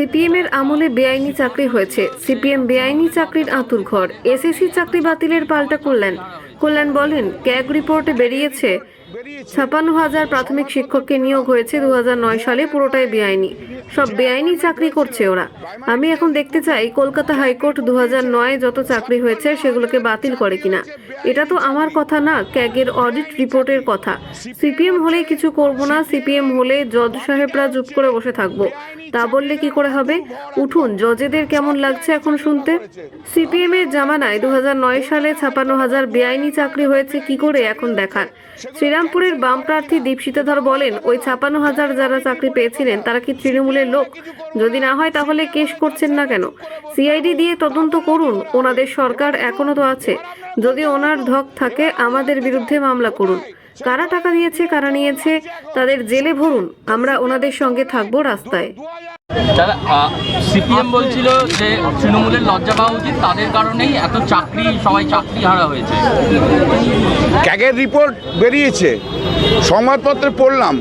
CPM এর আমলে বেআইনি চাকরি হয়েছে। সিপিএম বেআইনি চাকরির আতুর ঘর। এসএসসি চাকরি বাতিলের পাল্টা করলেন কল্যাণ বলেন, ক্যাগ রিপোর্টে বেরিয়েছে ছাপান্ন হাজার প্রাথমিক শিক্ষককে নিয়োগ হয়েছে দু হাজার নয় সালে, পুরোটাই বেআইনি। সব বেআইনি চাকরি করছে ওরা। আমি এখন দেখতে চাই কলকাতা হাইকোর্ট দু নয় যত চাকরি হয়েছে সেগুলোকে বাতিল করে কিনা। এটা তো আমার কথা না, ক্যাগের অডিট রিপোর্টের কথা। সিপিএম হলে কিছু করব না, সিপিএম হলে জজ সাহেবরা চুপ করে বসে থাকব। তা বললে কি করে হবে? উঠুন, জজেদের কেমন লাগছে এখন শুনতে? সিপিএম এর জামানায় দু হাজার নয় সালে ছাপান্ন হাজার বেআইনি চাকরি হয়েছে, কি করে এখন দেখার? শ্রীরামপুরের বাম প্রার্থী দীপশিতাধর বলেন, ওই ছাপান্ন হাজার যারা চাকরি পেয়েছিলেন, তারা কি তৃণমূলের লোক? যদি না হয় তাহলে কেস করছেন না কেন? সিআইডি দিয়ে তদন্ত করুন, ওনাদের সরকার এখনও তো আছে। যদি ওনার ধক থাকে, আমাদের বিরুদ্ধে মামলা করুন। কারা টাকা দিয়েছে, কারা নিয়েছে, তাদের জেলে ভরুন, আমরা ওনাদের সঙ্গে থাকব রাস্তায়। সিপিএম বলছিল যে তৃণমূলের লজ্জা পাওয়া উচিত, তাদের কারণেই এত চাকরি, সবাই চাকরি হারা হয়েছে। ক্যাগের রিপোর্ট বেরিয়েছে, সংবাদপত্রে পড়লাম।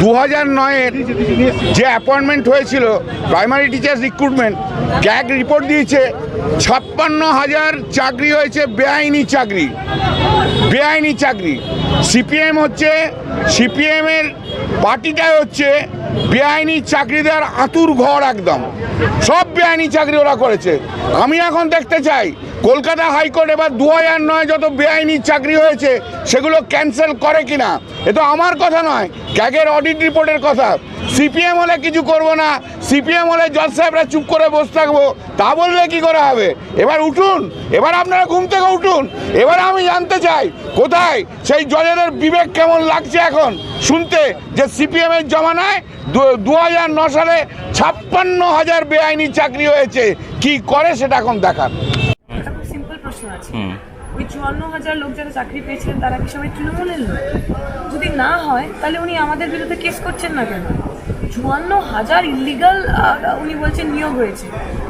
দু হাজার নয়ের যে অ্যাপয়েন্টমেন্ট হয়েছিল primary teachers recruitment CAG report দিয়েছে, ছাপ্পান্ন হাজার চাকরি হয়েছে, বেআইনি চাকরি। বেআইনি চাকরি। সিপিএম হচ্ছে, সিপিএমের পার্টিটাই হচ্ছে বেআইনি চাকরি দেওয়ার আতুর ঘর একদম। সব বেআইনি চাকরি ওরা করেছে। আমি এখন দেখতে চাই, কলকাতা হাইকোর্ট এবার দু হাজার নয় যত বেআইনি চাকরি হয়েছে, সেগুলো ক্যান্সেল করে কিনা? এ তো আমার কথা নয় ক্যাগের অডিট রিপোর্টের কথা। সিপিএম হলে কিছু করব না, সিপিএম হলে জজ সাহেবরা চুপ করে বসে থাকব, তা বললে কি করে হবে? এবার উঠুন, এবার আপনারা ঘুম থেকে উঠুন। এবার আমি জানতে চাই, কোথায়? সেই জজেদের বিবেক কেমন লাগছে এখন? শুনতে যে সিপিএমের জমানায় দু হাজার ন সালে ছাপ্পান্ন হাজার বেআইনি চাকরি হয়েছে। কি করে সেটা এখন দেখার? একটা খুব সিম্পল প্রশ্ন আছে। ওই চুয়ান্ন হাজার লোক যারা চাকরি পেয়েছিলেন তারা কি সবাই তৃণমূলের লোক? যদি না হয় তাহলে উনি আমাদের বিরুদ্ধে কেস করছেন না কেন? চুয়ান্ন হাজার ইলিগাল উনি বলছেন নিয়োগ হয়েছে।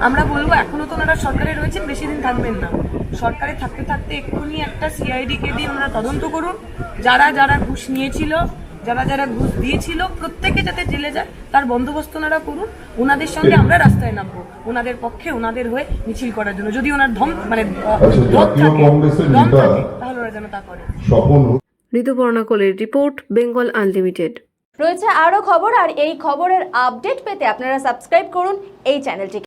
আমরা বলব এখনও তো ওনারা সরকারে রয়েছেন বেশি দিন থাকবেন না। সরকারে থাকতে থাকতে এক্ষুনি একটা সিআইডিকে দিয়ে ওনারা তদন্ত করুন। যারা যারা ঘুষ নিয়েছিল যারা যারা ঘুষ দিয়েছিল প্রত্যেকে যাতে জেলে যায় তার বন্দোবস্ত ওনারা করুন। ওনাদের সঙ্গে আমরা রাস্তায় নামবো। ওনাদের পক্ষে ওনাদের হয়ে মিছিল করার জন্য। যদি ওনার ধম মানে আচ্ছা, তাহলে ওরা যেন তা করে। স্বপন ঋতুপর্ণা কোলের রিপোর্ট বেঙ্গল আনলিমিটেড। রয়েছে আরও খবর আর এই খবরের আপডেট পেতে আপনারা সাবস্ক্রাইব করুন এই চ্যানেলটিকে।